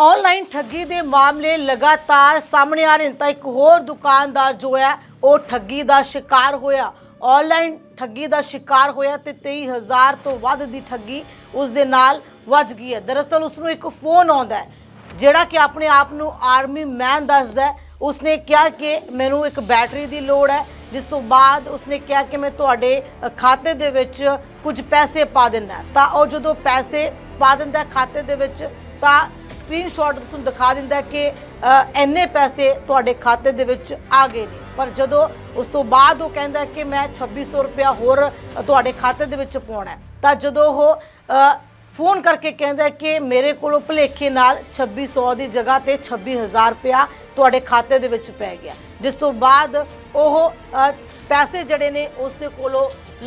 Online ਠੱਗੀ ਦੇ ਮਾਮਲੇ ਲਗਾਤਾਰ ਸਾਹਮਣੇ ਆ ਰਹੇ ਨੇ ਤਾਂ ਇੱਕ ਹੋਰ ਦੁਕਾਨਦਾਰ ਜੋ ਹੈ, ਉਹ ਠੱਗੀ ਦਾ ਸ਼ਿਕਾਰ ਹੋਇਆ। ਆਨਲਾਈਨ ਠੱਗੀ ਦਾ ਸ਼ਿਕਾਰ ਹੋਇਆ ਤੇ 23000 ਤੋਂ ਵੱਧ ਦੀ ਠੱਗੀ ਉਸ ਦੇ ਨਾਲ ਵੱਜ ਗਈ ਹੈ। ਦਰਅਸਲ ਉਸ ਨੂੰ ਇੱਕ ਫੋਨ ਆਉਂਦਾ ਹੈ, ਜਿਹੜਾ ਕਿ ਆਪਣੇ ਆਪ ਨੂੰ ਆਰਮੀ ਮੈਨ ਦੱਸਦਾ ਹੈ। ਉਸਨੇ ਕਿਹਾ ਕਿ ਮੈਨੂੰ ਇੱਕ ਬੈਟਰੀ ਦੀ ਲੋੜ ਹੈ, ਜਿਸ ਤੋਂ ਬਾਅਦ ਉਸਨੇ ਕਿਹਾ ਕਿ ਮੈਂ ਤੁਹਾਡੇ ਖਾਤੇ ਦੇ ਵਿੱਚ ਕੁਝ ਪੈਸੇ ਪਾ ਦਿੰਦਾ ਤਾਂ ਉਹ ਜਦੋਂ ਪੈਸੇ ਪਾ ਦਿੰਦਾ ਖਾਤੇ ਦੇ ਵਿੱਚ, ਤਾਂ ਸਕਰੀਨਸ਼ਾਟ ਤੁਹਾਨੂੰ ਦਿਖਾ ਦਿੰਦਾ ਕਿ ਅ, ਇੰਨੇ ਪੈਸੇ ਤੁਹਾਡੇ ਖਾਤੇ ਦੇ ਵਿੱਚ ਆ ਗਏ ਨੇ। ਪਰ ਜਦੋਂ ਉਸ ਤੋਂ ਬਾਅਦ ਉਹ ਕਹਿੰਦਾ ਕਿ ਮੈਂ 2600 ਰੁਪਇਆ ਹੋਰ ਤੁਹਾਡੇ ਖਾਤੇ ਦੇ ਵਿੱਚ ਪਾਉਣਾ ਤਾਂ ਜਦੋਂ ਉਹ ਫੋਨ ਕਰਕੇ ਕਹਿੰਦਾ ਕਿ ਮੇਰੇ ਕੋਲੋਂ ਭੁਲੇਖੇ ਨਾਲ 2600 ਦੀ ਜਗ੍ਹਾ ਤੇ 26000 ਰੁਪਇਆ ਤੁਹਾਡੇ ਖਾਤੇ ਦੇ ਵਿੱਚ ਪੈ ਗਿਆ। ਜਿਸ ਤੋਂ ਬਾਅਦ ਉਹ ਪੈਸੇ ਜਿਹੜੇ ਨੇ ਉਸ ਦੇ ਕੋਲੋਂ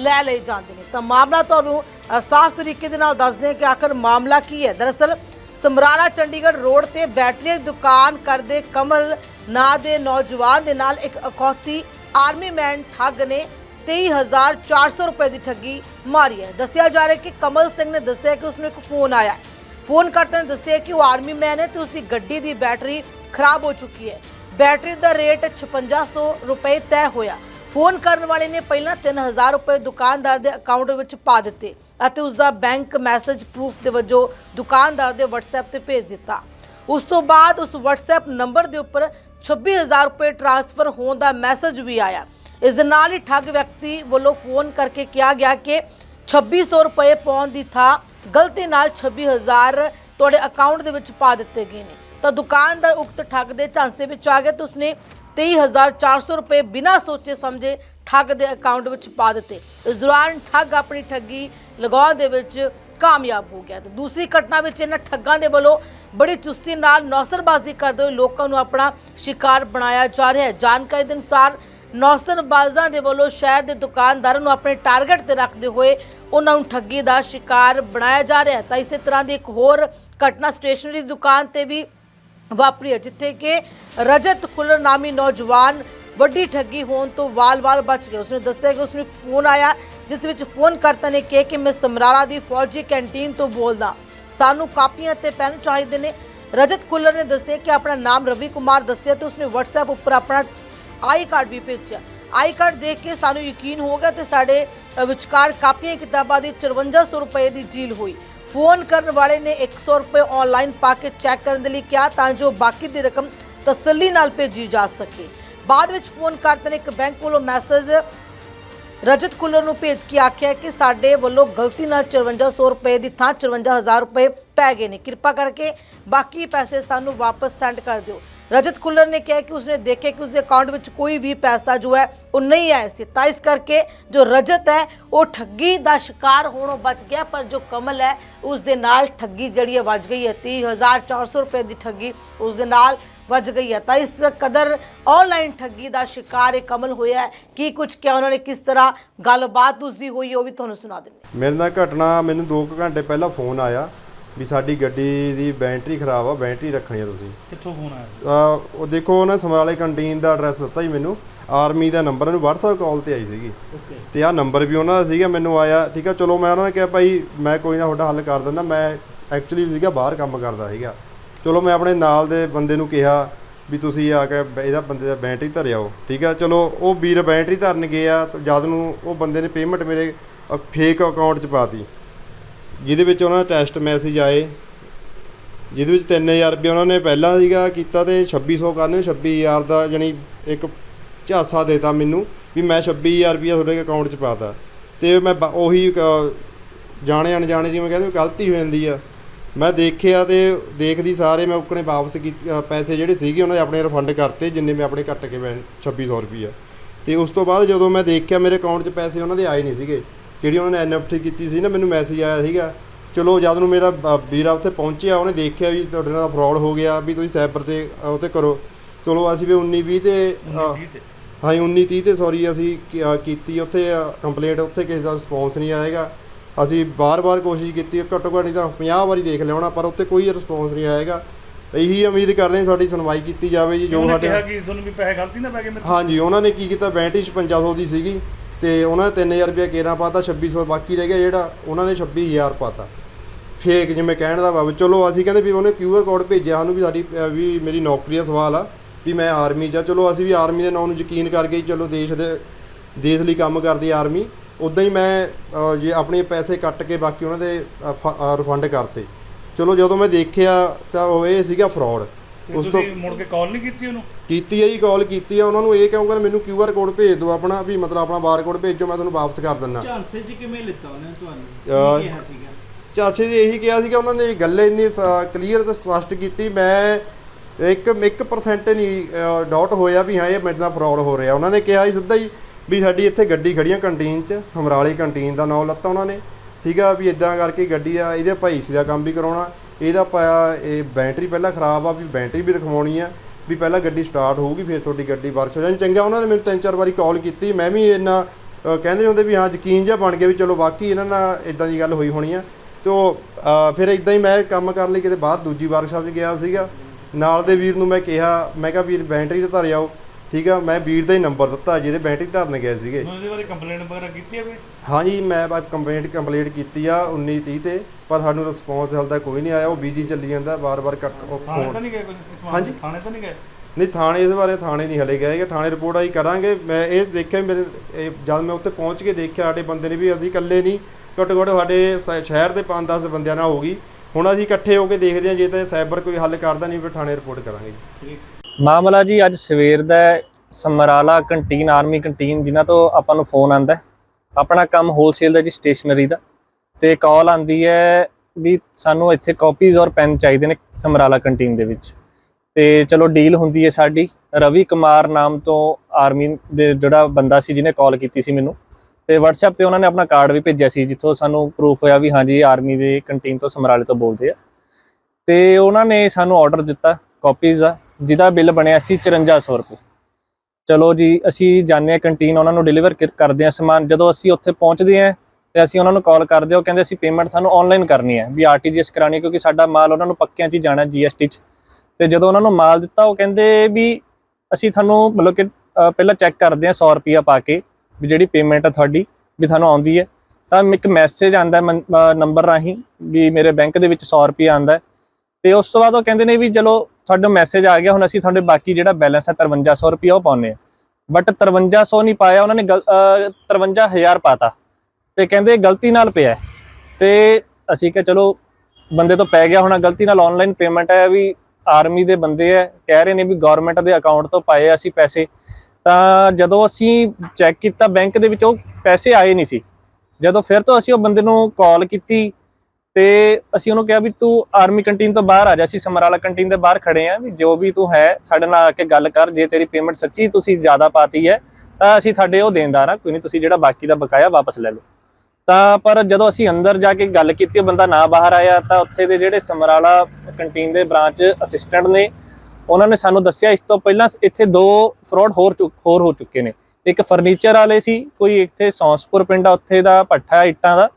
ਲੈ ਲਏ ਜਾਂਦੇ ਨੇ। ਤਾਂ ਮਾਮਲਾ ਤੁਹਾਨੂੰ ਸਾਫ਼ ਤਰੀਕੇ ਦੇ ਨਾਲ ਦੱਸਦੇ ਕਿ ਆਖਰ ਮਾਮਲਾ ਕੀ ਹੈ। ਦਰਅਸਲ ਸਮਰਾਲਾ ਚੰਡੀਗੜ੍ਹ ਰੋਡ ਤੇ ਬੈਟਰੀ ਦੁਕਾਨ ਕਰਦੇ ਕਮਲ ਨਾਂ ਦੇ ਨੌਜਵਾਨ ਦੇ ਨਾਲ ਇੱਕ ਅਖੌਤੀ ਆਰਮੀ ਮੈਨ ਠੱਗ ਨੇ 23400 ਰੁਪਏ ਦੀ ਠੱਗੀ ਮਾਰੀ ਹੈ। ਦੱਸਿਆ ਜਾ ਰਿਹਾ ਕਿ ਕਮਲ ਸਿੰਘ ਨੇ ਦੱਸਿਆ ਕਿ ਉਸਨੂੰ ਇੱਕ ਫੋਨ ਆਇਆ ਫੋਨ ਕਰਤੇ ਨੇ ਦੱਸਿਆ ਕਿ ਉਹ ਆਰਮੀ ਮੈਨ ਹੈ ਤੇ ਉਸਦੀ ਗੱਡੀ ਦੀ ਬੈਟਰੀ ਖਰਾਬ ਹੋ ਚੁੱਕੀ ਹੈ। ਬੈਟਰੀ ਦਾ ਰੇਟ 5600 ਰੁਪਏ ਤੈਅ ਹੋਇਆ। ਫੋਨ ਕਰਨ ਵਾਲੇ ਨੇ ਪਹਿਲਾਂ 3000 ਰੁਪਏ ਦੁਕਾਨਦਾਰ ਦੇ ਅਕਾਊਂਟ ਵਿੱਚ ਪਾ ਦਿੱਤੇ ਅਤੇ ਉਸ ਦਾ ਬੈਂਕ ਮੈਸੇਜ ਪ੍ਰੂਫ ਦੇ ਵਜੋਂ ਦੁਕਾਨਦਾਰ ਦੇ WhatsApp ਤੇ ਭੇਜ ਦਿੱਤਾ। ਉਸ ਤੋਂ ਬਾਅਦ ਉਸ WhatsApp ਨੰਬਰ ਦੇ ਉੱਪਰ 26000 ਰੁਪਏ ਟ੍ਰਾਂਸਫਰ ਹੋਣ ਦਾ ਮੈਸੇਜ ਵੀ ਆਇਆ। ਇਸ ਦੇ ਨਾਲ ਹੀ ਠੱਗ ਵਿਅਕਤੀ ਵੱਲੋਂ ਫੋਨ ਕਰਕੇ ਕਿਹਾ ਗਿਆ ਕਿ 2600 ਰੁਪਏ ਪਾਉਣ ਦੀ ਥਾਂ ਗਲਤੀ ਨਾਲ 26000 ਤੁਹਾਡੇ ਅਕਾਊਂਟ ਦੇ ਵਿੱਚ ਪਾ ਦਿੱਤੇ ਗਏ ਨੇ। ਤਾਂ ਦੁਕਾਨਦਾਰ ਉਕਤ ਠੱਗ ਦੇ ਝਾਂਸੇ ਵਿੱਚ ਆ ਗਿਆ ਤੇ ਉਸਨੇ 23400 ਰੁਪਏ ਬਿਨਾਂ ਸੋਚੇ ਸਮਝੇ ਠੱਗ ਦੇ ਅਕਾਊਂਟ ਵਿੱਚ ਪਾ ਦਿੱਤੇ। ਇਸ ਦੌਰਾਨ ਠੱਗ ਆਪਣੀ ਠੱਗੀ ਲਗਾਉਣ ਦੇ ਵਿੱਚ ਕਾਮਯਾਬ ਹੋ ਗਿਆ ਤੇ ਦੂਸਰੀ ਘਟਨਾ ਵਿੱਚ ਇਹਨਾਂ ਠੱਗਾਂ ਦੇ ਵੱਲੋਂ ਬੜੀ ਚੁਸਤੀ ਨਾਲ ਨੌਸਰਬਾਜ਼ੀ ਕਰਦੇ ਹੋਏ ਲੋਕਾਂ ਨੂੰ ਆਪਣਾ ਸ਼ਿਕਾਰ ਬਣਾਇਆ ਜਾ ਰਿਹਾ ਹੈ। ਜਾਣਕਾਰੀ ਦੇ ਅਨੁਸਾਰ ਨੌਸਰਬਾਜ਼ਾਂ ਦੇ ਵੱਲੋਂ ਸ਼ਹਿਰ ਦੇ ਦੁਕਾਨਦਾਰਾਂ ਨੂੰ ਆਪਣੇ ਟਾਰਗੇਟ ਤੇ ਰੱਖਦੇ ਹੋਏ ਉਹਨਾਂ ਨੂੰ ਠੱਗੀ ਦਾ ਸ਼ਿਕਾਰ ਬਣਾਇਆ ਜਾ ਰਿਹਾ ਹੈ। ਤਾਂ ਇਸੇ ਤਰ੍ਹਾਂ ਦੀ ਇੱਕ ਹੋਰ ਘਟਨਾ ਸਟੇਸ਼ਨਰੀ ਦੁਕਾਨ ਤੇ ਵੀ ਵਾਪਰੀ ਹੈ, ਜਿੱਥੇ ਕਿ ਰਜਤ ਖੁੱਲਰ ਨਾਮੀ ਨੌਜਵਾਨ ਵੱਡੀ ਠੱਗੀ ਹੋਣ ਤੋਂ ਵਾਲ-ਵਾਲ ਬਚ ਗਿਆ ਉਸਨੇ ਦੱਸਿਆ ਕਿ ਉਸਨੂੰ ਫੋਨ ਆਇਆ, ਜਿਸ ਵਿੱਚ ਫੋਨ ਕਰਤਾ ਨੇ ਕਿਹਾ ਕਿ ਮੈਂ ਸਮਰਾਲਾ ਦੀ ਫੌਜੀ ਕੈਂਟੀਨ ਤੋਂ ਬੋਲਦਾ। ਸਾਨੂੰ ਕਾਪੀਆਂ ਤੇ ਪੈਨ ਚਾਹੀਦੇ ਨੇ। ਰਜਤ ਖੁੱਲਰ ਨੇ ਦੱਸਿਆ ਕਿ ਆਪਣਾ ਨਾਮ ਰਵੀ ਕੁਮਾਰ ਦੱਸਿਆ ਤੇ ਉਸਨੇ WhatsApp ਉੱਪਰ ਆਪਣਾ ਆਈ ਕਾਰਡ ਵੀ ਭੇਜਿਆ। ਆਈ ਕਾਰਡ ਦੇਖ ਕੇ ਸਾਨੂੰ ਯਕੀਨ ਹੋ ਗਿਆ ਤੇ ਸਾਡੇ ਵਿਚਕਾਰ ਕਾਪੀਆਂ ਕਿਤਾਬਾਂ ਦੀ 5400 ਰੁਪਏ ਦੀ ਡੀਲ ਹੋਈ। ਫੋਨ ਕਰਨ ਵਾਲੇ ਨੇ 100 ਰੁਪਏ ਆਨਲਾਈਨ ਪਾ ਕੇ ਚੈੱਕ ਕਰਨ ਦੇ ਲਈ ਕਿਹਾ ਤਾਂ ਜੋ ਬਾਕੀ ਦੀ ਰਕਮ ਤਸੱਲੀ ਨਾਲ ਭੇਜੀ ਜਾ ਸਕੇ। ਬਾਅਦ ਵਿੱਚ ਫੋਨ ਕਰਦੇ ਨੇ ਇੱਕ ਬੈਂਕ ਵੱਲੋਂ ਮੈਸੇਜ ਰਜਤ ਕੁੱਲਰ ਨੂੰ ਭੇਜ ਕੇ ਆਖਿਆ ਕਿ ਸਾਡੇ ਵੱਲੋਂ ਗਲਤੀ ਨਾਲ 5400 ਰੁਪਏ ਦੀ ਥਾਂ 54000 ਰੁਪਏ ਪੈ ਗਏ ਨੇ। ਕਿਰਪਾ ਕਰਕੇ ਬਾਕੀ ਪੈਸੇ ਸਾਨੂੰ ਵਾਪਸ ਸੈਂਡ ਕਰ ਦਿਓ। ਰਜਤ ਕੁੱਲਰ ਨੇ ਕਿਹਾ ਕਿ ਉਸਨੇ ਦੇਖਿਆ ਕਿ ਉਸਦੇ ਅਕਾਊਂਟ ਵਿੱਚ ਕੋਈ ਵੀ ਪੈਸਾ ਜੋ ਹੈ, ਉਹ ਨਹੀਂ ਆਇਆ ਸੀ। ਤਾਂ ਇਸ ਕਰਕੇ ਜੋ ਰਜਤ ਹੈ, ਉਹ ਠੱਗੀ ਦਾ ਸ਼ਿਕਾਰ ਹੋਣੋਂ ਬਚ ਗਿਆ, ਪਰ ਜੋ ਕਮਲ ਹੈ ਉਸ ਦੇ ਨਾਲ ਠੱਗੀ ਜਿਹੜੀ ਹੈ, ਵੱਜ ਗਈ ਹੈ। 30400 ਰੁਪਏ ਦੀ ਠੱਗੀ ਉਸ ਦੇ ਨਾਲ ਵੱਜ ਗਈ ਹੈ। ਤਾਂ ਇਸ ਕਦਰ ਆਨਲਾਈਨ ਠੱਗੀ ਦਾ ਸ਼ਿਕਾਰ ਇਹ ਕਮਲ ਹੋਇਆ ਕੀ ਕੁਝ ਕਿਹਾ ਉਹਨਾਂ ਨੇ, ਕਿਸ ਤਰ੍ਹਾਂ ਗੱਲਬਾਤ ਉਸਦੀ ਹੋਈ ਉਹ ਵੀ ਤੁਹਾਨੂੰ ਸੁਣਾ ਦਿੰਦੇ ਮੇਰੇ ਨਾਲ ਘਟਨਾ, ਮੈਨੂੰ 2 ਘੰਟੇ ਪਹਿਲਾਂ ਫੋਨ ਆਇਆ। ਵੀ ਸਾਡੀ ਗੱਡੀ ਦੀ ਬੈਟਰੀ ਖਰਾਬ ਆ ਬੈਟਰੀ ਰੱਖਣੀ ਆ ਤੁਸੀਂ। ਕਿੱਥੋਂ ਫੋਨ ਆਇਆ? ਆ ਉਹ ਦੇਖੋ ਉਹਨੇ ਸਮਰਾਲੇ ਕੰਟੀਨ ਦਾ ਐਡਰੈਸ ਦਿੱਤਾ ਜੀ ਮੈਨੂੰ। ਆਰਮੀ ਦਾ ਨੰਬਰ ਉਹਨੂੰ WhatsApp ਕਾਲ ਤੇ ਆਈ ਸੀਗੀ। ਓਕੇ ਤੇ ਆ ਨੰਬਰ ਵੀ ਉਹਨਾਂ ਦਾ ਸੀਗਾ ਮੈਨੂੰ ਆਇਆ। ਠੀਕ ਆ ਚਲੋ ਮੈਂ ਉਹਨਾਂ ਨੇ ਕਿਹਾ ਭਾਈ ਮੈਂ ਕੋਈ ਨਾ ਤੁਹਾਡਾ ਹੱਲ ਕਰ ਦਿੰਦਾ। ਮੈਂ ਐਕਚੁਅਲੀ ਸੀਗਾ ਬਾਹਰ ਕੰਮ ਕਰਦਾ ਸੀਗਾ। ਚਲੋ ਮੈਂ ਆਪਣੇ ਨਾਲ ਦੇ ਬੰਦੇ ਨੂੰ ਕਿਹਾ ਵੀ ਤੁਸੀਂ ਆ ਕੇ ਇਹਦਾ ਬੰਦੇ ਦਾ ਬੈਟਰੀ ਧਰਿਆਓ ਠੀਕ ਆ ਚਲੋ ਉਹ ਵੀਰ ਬੈਟਰੀ ਧਰਨ ਗਏ ਆ। ਤੇ ਜਦ ਨੂੰ ਉਹ ਬੰਦੇ ਨੇ ਪੇਮੈਂਟ ਮੇਰੇ ਫੇਕ ਅਕਾਊਂਟ 'ਚ ਪਾਤੀ ਜਿਹਦੇ ਵਿੱਚ ਉਹਨਾਂ ਦਾ ਟੈਸਟ ਮੈਸੇਜ ਆਏ ਜਿਹਦੇ ਵਿੱਚ 3000 ਰੁਪਏ ਉਹਨਾਂ ਨੇ ਪਹਿਲਾਂ ਸੀਗਾ ਕੀਤਾ ਤੇ 2600 ਕਰਨੇ 26000 ਦਾ ਜਾਨੀ ਇੱਕ ਝਾਸਾ ਦੇਤਾ ਮੈਨੂੰ ਵੀ ਮੈਂ 26000 ਰੁਪਏ ਤੁਹਾਡੇ ਅਕਾਊਂਟ 'ਚ ਪਾਤਾ। ਤੇ ਮੈਂ ਬ- ਉਹੀ ਅ, ਜਾਣੇ ਅਣਜਾਣੇ ਜਿਵੇਂ ਕਹਿੰਦੇ ਗਲਤੀ ਹੋ ਜਾਂਦੀ ਆ। ਮੈਂ ਦੇਖਿਆ ਤੇ ਦੇਖਦੀ ਸਾਰੇ ਮੈਂ ਉਕਣੇ ਵਾਪਸ ਕੀਤੀ ਪੈਸੇ ਜਿਹੜੇ ਸੀਗੇ ਉਹਨਾਂ ਦੇ ਆਪਣੇ ਰਿਫੰਡ ਕਰਤੇ ਜਿੰਨੇ ਮੈਂ ਆਪਣੇ ਕੱਟ ਕੇ ਮੈਂ 2600 ਰੁਪਏ ਤੇ ਉਸ ਤੋਂ ਬਾਅਦ ਜਦੋਂ ਮੈਂ ਦੇਖਿਆ ਮੇਰੇ ਅਕਾਊਂਟ 'ਚ ਪੈਸੇ ਉਹਨਾਂ ਦੇ ਆਏ ਨਹੀਂ ਸੀਗੇ ਜਿਹੜੀ ਉਹਨਾਂ ਨੇ ਐਨਐਫਟੀ ਕੀਤੀ ਸੀ ਨਾ ਮੈਨੂੰ ਮੈਸੇਜ ਆਇਆ ਸੀਗਾ ਚਲੋ ਜਦ ਨੂੰ ਮੇਰਾ ਵੀਰਾ ਉੱਥੇ ਪਹੁੰਚਿਆ ਉਹਨੇ ਦੇਖਿਆ ਵੀ ਤੁਹਾਡੇ ਨਾਲ ਫਰਾਡ ਹੋ ਗਿਆ ਵੀ ਤੁਸੀਂ ਸਾਈਬਰ ਤੇ ਉਹ ਤੇ ਕਰੋ। ਚਲੋ ਅਸੀਂ ਵੀ 19 20 ਤੇ ਹਾਂ 19 30 ਤੇ? ਸੌਰੀ ਅਸੀਂ ਕੀਤੀ ਉੱਥੇ ਕੰਪਲੇਂਟ ਉੱਥੇ ਕਿਸੇ ਦਾ ਰਿਸਪੌਂਸ ਨਹੀਂ ਆਏਗਾ। ਅਸੀਂ ਬਾਰ-ਬਾਰ ਕੋਸ਼ਿਸ਼ ਕੀਤੀ ਘੱਟੋ ਘੱਟ ਨਹੀਂ ਤਾਂ 50 ਵਾਰੀ ਦੇਖ ਲਿਆਉਣਾ ਪਰ ਉੱਥੇ ਕੋਈ ਰਿਸਪੌਂਸ ਨਹੀਂ ਆਏਗਾ। ਇਹੀ ਉਮੀਦ ਕਰਦੇ ਹਾਂ ਸਾਡੀ ਸੁਣਵਾਈ ਕੀਤੀ ਜਾਵੇ ਜੀ ਜੋ ਸਾਡੇ ਕਿਹਾ ਕਿ ਤੁਹਾਨੂੰ ਵੀ ਪੈਸੇ ਗਲਤੀ ਨਾ ਪੈ ਗਏ ਮੇਰੇ ਹਾਂਜੀ ਉਹਨਾਂ ਨੇ ਕੀ ਕੀਤਾ 65 5500 ਦੀ ਸੀਗੀ। ਤੇ ਉਹਨਾਂ ਨੇ 3000 ਰੁਪਏ ਕੇਰਾ ਪਾਤਾ 2600 ਬਾਕੀ ਰਹਿ ਗਿਆ ਜਿਹੜਾ, ਉਹਨਾਂ ਨੇ 26000 ਪਾਤਾ ਫੇਕ ਜਿਵੇਂ ਕਹਿਣ ਦਾ ਵਾ ਚਲੋ ਅਸੀਂ ਕਹਿੰਦੇ ਵੀ ਉਹਨੇ ਕਿਊਆਰ ਕੋਡ ਭੇਜਿਆ ਸਾਨੂੰ ਵੀ ਸਾਡੀ ਵੀ ਮੇਰੀ ਨੌਕਰੀ ਦਾ ਸਵਾਲ ਆ, ਵੀ ਮੈਂ ਆਰਮੀ 'ਚ ਆ। ਚਲੋ ਅਸੀਂ ਵੀ ਆਰਮੀ ਦੇ ਨਾਂ ਨੂੰ ਯਕੀਨ ਕਰਕੇ ਚਲੋ ਦੇਸ਼ ਦੇ, ਦੇਸ਼ ਲਈ ਕੰਮ ਕਰਦੀ ਆਰਮੀ ਉਦਾਂ ਹੀ ਮੈਂ ਜੇ ਆਪਣੇ ਪੈਸੇ ਕੱਟ ਕੇ ਬਾਕੀ ਉਹਨਾਂ ਦੇ ਰਿਫੰਡ ਕਰਤੇ। ਚਲੋ ਜਦੋਂ ਮੈਂ ਦੇਖਿਆ ਤਾਂ ਉਹ ਇਹ ਸੀਗਾ ਫਰਾਡ ਉਸ ਤੋਂ ਮੁੜ ਕੇ ਕਾਲ ਨਹੀਂ ਕੀਤੀ ਉਹਨੂੰ? ਕੀਤੀ ਹੈ ਜੀ ਕਾਲ ਕੀਤੀ ਆ ਉਹਨਾਂ ਨੂੰ ਇਹ ਕਹੂੰਗਾ ਮੈਨੂੰ ਕਿਊਆਰ ਕੋਡ ਭੇਜ ਦਿਓ ਆਪਣਾ ਵੀ ਮਤਲਬ ਆਪਣਾ ਬਾਰਕੋਡ ਭੇਜੋ ਮੈਂ ਤੁਹਾਨੂੰ ਵਾਪਸ ਕਰ ਦਿੰਦਾ। ਝਾਂਸੇ 'ਚ ਕਿਵੇਂ ਲਿੱਤਾ ਉਹਨੇ ਤੁਹਾਨੂੰ? ਕੀ ਕਿਹਾ ਸੀਗਾ? ਚਾਚੇ ਜੀ ਇਹੀ ਕਿਹਾ ਸੀਗਾ ਉਹਨਾਂ ਨੇ ਗੱਲ ਇੰਨੀ ਕਲੀਅਰ ਤੇ ਸਪਸ਼ਟ ਕੀਤੀ। ਮੈਂ ਇੱਕ 1% ਨਹੀਂ ਡਾਊਟ ਹੋਇਆ ਵੀ ਹਾਂ ਇਹ ਮੇਰੇ ਨਾਲ ਫਰਾਡ ਹੋ ਰਿਹਾ। ਉਹਨਾਂ ਨੇ ਕਿਹਾ ਹੀ ਸਿੱਧਾ ਹੀ ਵੀ ਸਾਡੀ ਇੱਥੇ ਗੱਡੀ ਖੜੀ ਆ ਕੰਟੀਨ 'ਚ ਸਮਰਾਲੇ ਕੰਟੀਨ ਦਾ ਨਾਮ ਲੱਤਾ ਉਹਨਾਂ ਨੇ। ਠੀਕ ਆ ਵੀ ਇਦਾਂ ਕਰਕੇ ਗੱਡੀ ਆ ਇਹਦੇ ਭਾਈ ਸੀ ਦਾ ਕੰਮ ਵੀ ਕਰਾਉਣਾ। ਇਹਦਾ ਪਾਇਆ, ਇਹ ਬੈਟਰੀ ਪਹਿਲਾਂ ਖਰਾਬ ਆ, ਵੀ ਬੈਟਰੀ ਵੀ ਦਿਖਾਉਣੀ ਆ, ਵੀ ਪਹਿਲਾਂ ਗੱਡੀ ਸਟਾਰਟ ਹੋਊਗੀ, ਫਿਰ ਤੁਹਾਡੀ ਗੱਡੀ ਵਰਕ ਹੋ ਜਾਣੀ। ਚੰਗਾ, ਉਹਨਾਂ ਨੇ ਮੈਨੂੰ ਤਿੰਨ ਚਾਰ ਵਾਰੀ ਕਾਲ ਕੀਤੀ, ਮੈਂ ਵੀ ਇੰਨਾ ਕਹਿੰਦੇ ਹੁੰਦੇ ਵੀ ਹਾਂ, ਯਕੀਨ ਜਿਹਾ ਬਣ ਗਿਆ ਵੀ ਚਲੋ ਬਾਕੀ ਇਹਨਾਂ ਨਾਲ ਇਦਾਂ ਦੀ ਗੱਲ ਹੋਈ ਹੋਣੀ ਆ। ਤੇ ਫਿਰ ਇਦਾਂ ਹੀ ਮੈਂ ਕੰਮ ਕਰਨ ਲਈ ਕਿਤੇ ਬਾਹਰ ਦੂਜੀ ਵਰਕਸ਼ਾਪ 'ਚ ਗਿਆ ਸੀਗਾ। ਨਾਲ ਦੇ ਵੀਰ ਨੂੰ ਮੈਂ ਕਿਹਾ ਮੈਂ ਕਿਹਾ, ਵੀਰ, ਬੈਟਰੀ ਤੇ ਧਰ ਆਓ। ਠੀਕ ਆ ਮੈਂ ਵੀਰ ਦਾ ਹੀ ਨੰਬਰ ਦਿੱਤਾ ਜਿਹੜੇ ਬੈਟਰੀ ਧਰਨ ਗਏ ਸੀਗੇ। ਉਹਨੇ ਇਹਦੇ ਬਾਰੇ ਕੰਪਲੇਂਟ ਵਗੈਰਾ ਕੀਤੀ ਹੈ ਕੋਈ? ਹਾਂਜੀ ਮੈਂ ਬਸ ਕੰਪਲੇਂਟ ਕੰਪਲੀਟ ਕੀਤੀ ਆ 19 30 ਤੇ ਪਰ ਸਾਨੂੰ ਰਿਸਪੌਂਸ ਹਾਲ ਤੱਕ ਕੋਈ ਨਹੀਂ ਆਇਆ ਉਹ ਬੀਜੀ ਚੱਲੀ ਜਾਂਦਾ ਵਾਰ-ਵਾਰ ਕੱਟ ਥਾਣੇ ਤਾਂ ਨਹੀਂ ਗਏ ਕੋਈ? ਹਾਂਜੀ। ਥਾਣੇ ਤਾਂ ਨਹੀਂ ਗਏ? ਨਹੀਂ ਥਾਣੇ ਇਸ ਬਾਰੇ ਥਾਣੇ ਨਹੀਂ ਹਲੇ ਗਏ ਕਿ ਥਾਣੇ ਰਿਪੋਰਟ ਆਈ ਕਰਾਂਗੇ। ਮੈਂ ਇਹ ਦੇਖਿਆ ਮੇਰੇ ਜਦ ਮੈਂ ਉੱਥੇ ਪਹੁੰਚ ਕੇ ਦੇਖਿਆ ਸਾਡੇ ਬੰਦੇ ਨੇ ਵੀ ਅਸੀਂ ਇਕੱਲੇ ਨਹੀਂ ਘੱਟੋ ਘੱਟ ਸਾਡੇ ਸ਼ਹਿਰ ਦੇ 5-10 ਬੰਦਿਆਂ ਨਾਲ ਹੋ ਗਈ। ਹੁਣ ਅਸੀਂ ਇਕੱਠੇ ਹੋ ਕੇ ਦੇਖਦੇ ਹਾਂ ਜੇ ਤਾਂ ਸਾਈਬਰ ਕੋਈ ਹੱਲ ਕਰਦਾ ਨਹੀਂ ਫਿਰ ਥਾਣੇ ਰਿਪੋਰਟ ਕਰਾਂਗੇ ਜੀ। ਠੀਕ। ਮਾਮਲਾ ਜੀ ਅੱਜ ਸਵੇਰ ਦਾ ਸਮਰਾਲਾ ਕੰਟੀਨ, ਆਰਮੀ ਕੰਟੀਨ, ਜਿਨ੍ਹਾਂ ਤੋਂ ਆਪਾਂ ਨੂੰ ਫੋਨ ਆਂਦਾ ਆਪਣਾ ਕੰਮ ਹੋਲਸੇਲ ਦਾ ਜੀ ਸਟੇਸ਼ਨਰੀ ਦਾ। ਤੇ ਕਾਲ ਆਂਦੀ ਹੈ ਵੀ ਸਾਨੂੰ ਇੱਥੇ ਕਾਪੀਜ਼ ਔਰ ਪੈਨ ਚਾਹੀਦੇ ਨੇ ਸਮਰਾਲਾ ਕੰਟੀਨ ਦੇ ਵਿੱਚ। ਤੇ ਚਲੋ ਡੀਲ ਹੁੰਦੀ ਹੈ ਸਾਡੀ। ਰਵੀ ਕੁਮਾਰ ਨਾਮ ਤੋਂ ਆਰਮੀ ਦੇ ਜਿਹੜਾ ਬੰਦਾ ਸੀ ਜਿਹਨੇ ਕਾਲ ਕੀਤੀ ਸੀ ਮੈਨੂੰ। ਤੇ WhatsApp ਤੇ ਉਹਨਾਂ ਨੇ ਆਪਣਾ ਕਾਰਡ ਵੀ ਭੇਜਿਆ ਸੀ, ਜਿੱਥੋਂ ਸਾਨੂੰ ਪ੍ਰੂਫ ਹੋਇਆ ਵੀ ਹਾਂਜੀ, ਆਰਮੀ ਦੇ ਕੰਟੀਨ ਤੋਂ ਸਮਰਾਲੇ ਤੋਂ ਬੋਲਦੇ ਆ। ਤੇ ਉਹਨਾਂ ਨੇ ਸਾਨੂੰ ਆਰਡਰ ਦਿੱਤਾ ਕਾਪੀਜ਼ ਦਾ। ਜਿਹਦਾ ਬਿੱਲ ਬਣਿਆ ਸੀ 5400 ਰੁਪਏ। ਚਲੋ ਜੀ, ਅਸੀਂ ਜਾਂਦੇ ਹਾਂ ਕੰਟੀਨ ਉਹਨਾਂ ਨੂੰ ਡਿਲੀਵਰ ਕਰਦੇ ਹਾਂ ਸਮਾਨ। ਜਦੋਂ ਅਸੀਂ ਉੱਥੇ ਪਹੁੰਚਦੇ ਹਾਂ ਤੇ ਅਸੀਂ ਉਹਨਾਂ ਨੂੰ ਕਾਲ ਕਰਦੇ ਹਾਂ, ਉਹ ਕਹਿੰਦੇ ਅਸੀਂ ਪੇਮੈਂਟ ਤੁਹਾਨੂੰ ਆਨਲਾਈਨ ਕਰਨੀ ਹੈ, ਵੀ ਆਰਟੀਜੀਐਸ ਕਰਾਣੀ ਕਿਉਂਕਿ ਸਾਡਾ ਮਾਲ ਉਹਨਾਂ ਨੂੰ ਪੱਕਿਆਂ 'ਚ ਹੀ ਜਾਣਾ ਜੀਐਸਟੀ 'ਚ। ਤੇ ਜਦੋਂ ਉਹਨਾਂ ਨੂੰ ਮਾਲ ਦਿੱਤਾ, ਉਹ ਕਹਿੰਦੇ ਵੀ ਅਸੀਂ ਤੁਹਾਨੂੰ ਮਤਲਬ ਕਿ ਪਹਿਲਾਂ ਚੈੱਕ ਕਰਦੇ ਹਾਂ 100 ਰੁਪਿਆ ਪਾ ਕੇ, ਵੀ ਜਿਹੜੀ ਪੇਮੈਂਟ ਹੈ ਤੁਹਾਡੀ, ਵੀ ਸਾਨੂੰ ਆਉਂਦੀ ਹੈ। ਤਾਂ ਇੱਕ ਮੈਸੇਜ ਆਂਦਾ ਨੰਬਰ ਰਾਹੀਂ, ਵੀ ਮੇਰੇ ਬੈਂਕ ਦੇ ਵਿੱਚ 100 ਰੁਪਿਆ ਆਂਦਾ ਤੇ ਉਸ ਤੋਂ ਬਾਅਦ ਉਹ ਕਹਿੰਦੇ ਨੇ ਵੀ ਚਲੋ ਤੁਹਾਡਾ ਮੈਸੇਜ ਆ ਗਿਆ, ਹੁਣ ਅਸੀਂ ਤੁਹਾਡੇ ਬਾਕੀ ਜਿਹੜਾ ਬੈਲੈਂਸ ਹੈ 5300 ਰੁਪਿਆ ਉਹ ਪਾਉਨੇ ਆ ਬਟ 5300 ਨਹੀਂ ਪਾਇਆ, ਉਹਨਾਂ ਨੇ ਗਲ- ਅਹ 53000 ਪਾਤਾ। ਤੇ ਕਹਿੰਦੇ ਗਲਤੀ ਨਾਲ ਪਿਆ ਹੈ। ਤੇ ਅਸੀਂ ਕਿਹਾ ਚਲੋ ਬੰਦੇ ਤੋਂ ਪੈ ਗਿਆ ਹੋਣਾ ਗਲਤੀ ਨਾਲ ਆਨਲਾਈਨ ਪੇਮੈਂਟ ਹੈ ਵੀ ਆਰਮੀ ਦੇ ਬੰਦੇ ਹੈ, ਕਹਿ ਰਹੇ ਨੇ ਵੀ ਗਵਰਨਮੈਂਟ ਦੇ ਅਕਾਊਂਟ ਤੋਂ ਪਾਏ ਅਸੀਂ ਪੈਸੇ। ਤਾਂ ਜਦੋਂ ਅਸੀਂ ਚੈੱਕ ਕੀਤਾ ਬੈਂਕ ਦੇ ਵਿੱਚ, ਉਹ ਪੈਸੇ ਆਏ ਨਹੀਂ ਸੀ। ਜਦੋਂ ਫਿਰ ਤੋਂ ਅਸੀਂ ਉਹ ਬੰਦੇ ਨੂੰ ਕਾਲ ਕੀਤੀ ਤੇ ਅਸੀਂ ਉਹਨੂੰ ਕਿਹਾ ਵੀ ਤੂੰ ਆਰਮੀ ਕੰਟੀਨ ਤੋਂ ਬਾਹਰ ਆ ਜਾ, ਅਸੀਂ ਸਮਰਾਲਾ ਕੰਟੀਨ ਦੇ ਬਾਹਰ ਖੜੇ ਆ ਵੀ ਜੋ ਵੀ ਤੂੰ ਹੈ, ਸਾਡੇ ਨਾਲ ਆ ਕੇ ਗੱਲ ਕਰ, ਜੇ ਤੇਰੀ ਪੇਮੈਂਟ ਸੱਚੀ ਤੁਸੀਂ ਜ਼ਿਆਦਾ ਪਾਤੀ ਹੈ, ਤਾਂ ਅਸੀਂ ਤੁਹਾਡੇ ਉਹ ਦੇਣਦਾਰ ਆ ਕੋਈ ਨਹੀਂ, ਤੁਸੀਂ ਜਿਹੜਾ ਬਾਕੀ ਦਾ ਬਕਾਇਆ ਵਾਪਸ ਲੈ ਲਓ। ਤਾਂ ਪਰ ਜਦੋਂ ਅਸੀਂ ਅੰਦਰ ਜਾ ਕੇ ਗੱਲ ਕੀਤੀ, ਉਹ ਬੰਦਾ ਨਾ ਬਾਹਰ ਆਇਆ, ਤਾਂ ਉੱਥੇ ਦੇ ਜਿਹੜੇ ਸਮਰਾਲਾ ਕੰਟੀਨ ਦੇ ਬ੍ਰਾਂਚ ਅਸਿਸਟੈਂਟ ਨੇ, ਉਹਨਾਂ ਨੇ ਸਾਨੂੰ ਦੱਸਿਆ, ਇਸ ਤੋਂ ਪਹਿਲਾਂ ਇੱਥੇ ਦੋ ਫਰਾਡ ਹੋਰ ਚੁੱਕ- ਹੋਰ ਹੋ ਚੁੱਕੇ ਨੇ। ਇੱਕ ਫਰਨੀਚਰ ਵਾਲੇ ਸੀ, ਕੋਈ ਇੱਥੇ ਸੌਂਸਪੁਰ ਪਿੰਡ ਆ, ਉੱਥੇ ਦਾ, ਭੱਠਾ, ਇੱਟਾਂ ਦਾ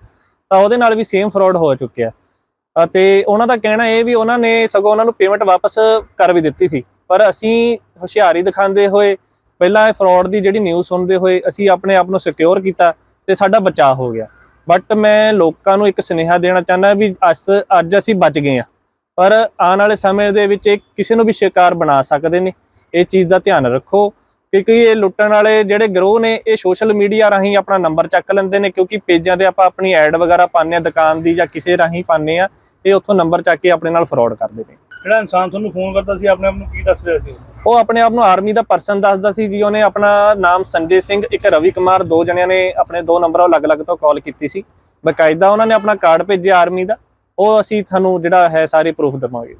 ਤਾਂ ਉਹਦੇ ਨਾਲ ਵੀ ਸੇਮ ਫਰਾਡ ਹੋ ਚੁੱਕਿਆ। ਅਤੇ ਉਹਨਾਂ ਦਾ ਕਹਿਣਾ ਇਹ ਵੀ ਉਹਨਾਂ ਨੇ ਸਗੋਂ ਉਹਨਾਂ ਨੂੰ ਪੇਮੈਂਟ ਵਾਪਸ ਕਰ ਵੀ ਦਿੱਤੀ ਸੀ। ਪਰ ਅਸੀਂ ਹੁਸ਼ਿਆਰੀ ਦਿਖਾਉਂਦੇ ਹੋਏ, ਪਹਿਲਾਂ ਇਹ ਫਰਾਡ ਦੀ ਜਿਹੜੀ ਨਿਊਜ਼ ਸੁਣਦੇ ਹੋਏ ਅਸੀਂ ਆਪਣੇ ਆਪ ਨੂੰ ਸਿਕਿਉਰ ਕੀਤਾ ਤੇ ਸਾਡਾ ਬਚਾਅ ਹੋ ਗਿਆ। ਬਟ ਮੈਂ ਲੋਕਾਂ ਨੂੰ ਇੱਕ ਸੁਨੇਹਾ ਦੇਣਾ ਚਾਹੁੰਦਾ ਵੀ ਅੱਜ ਅੱਜ ਅਸੀਂ ਬਚ ਗਏ ਆ ਪਰ ਆਉਣ ਵਾਲੇ ਸਮੇਂ ਦੇ ਵਿੱਚ ਇਹ ਕਿਸੇ ਨੂੰ ਵੀ ਸ਼ਿਕਾਰ ਬਣਾ ਸਕਦੇ ਨੇ। ਇਹ ਚੀਜ਼ ਦਾ ਧਿਆਨ ਰੱਖੋ। ਕਿਉਂਕਿ ਇਹ ਲੁੱਟਣ ਵਾਲੇ ਜਿਹੜੇ ਗਰੋਹ ਨੇ ਇਹ ਸੋਸ਼ਲ ਮੀਡੀਆ ਰਾਹੀਂ ਆਪਣਾ ਨੰਬਰ ਚੱਕ ਲੈਂਦੇ ਨੇ ਕਿਉਂਕਿ ਪੇਜਾਂ ਤੇ ਆਪਾਂ ਆਪਣੀ ਐਡ ਵਗੈਰਾ ਪਾਉਂਦੇ ਆ ਦੁਕਾਨ ਦੀ ਜਾਂ ਕਿਸੇ ਰਾਹੀਂ ਪਾਉਂਦੇ ਆ ਇਹ ਉੱਥੋਂ ਨੰਬਰ ਚੱਕ ਕੇ ਆਪਣੇ ਨਾਲ ਫਰਾਡ ਕਰਦੇ ਨੇ। ਜਿਹੜਾ ਇਨਸਾਨ ਤੁਹਾਨੂੰ ਫੋਨ ਕਰਦਾ ਸੀ ਆਪਣੇ ਆਪ ਨੂੰ ਕੀ ਦੱਸ ਰਿਹਾ ਸੀ? ਉਹ? ਆਪਣੇ ਆਪ ਨੂੰ ਆਰਮੀ ਦਾ ਪਰਸਨ ਦੱਸਦਾ ਸੀ ਜੀ ਉਹਨੇ ਆਪਣਾ ਨਾਮ ਸੰਜੇ ਸਿੰਘ ਇੱਕ ਰਵੀ ਕੁਮਾਰ ਦੋ ਜਣਿਆਂ ਨੇ ਆਪਣੇ ਦੋ ਨੰਬਰਾਂ ਅਲੱਗ-ਅਲੱਗ ਤੋਂ ਕਾਲ ਕੀਤੀ ਸੀ। ਬਕਾਇਦਾ ਉਹਨਾਂ ਨੇ ਆਪਣਾ ਕਾਰਡ ਭੇਜਿਆ ਆਰਮੀ ਦਾ ਉਹ ਅਸੀਂ ਤੁਹਾਨੂੰ ਜਿਹੜਾ ਹੈ ਸਾਰੇ ਪ੍ਰੂਫ ਦੇਵਾਂਗੇ।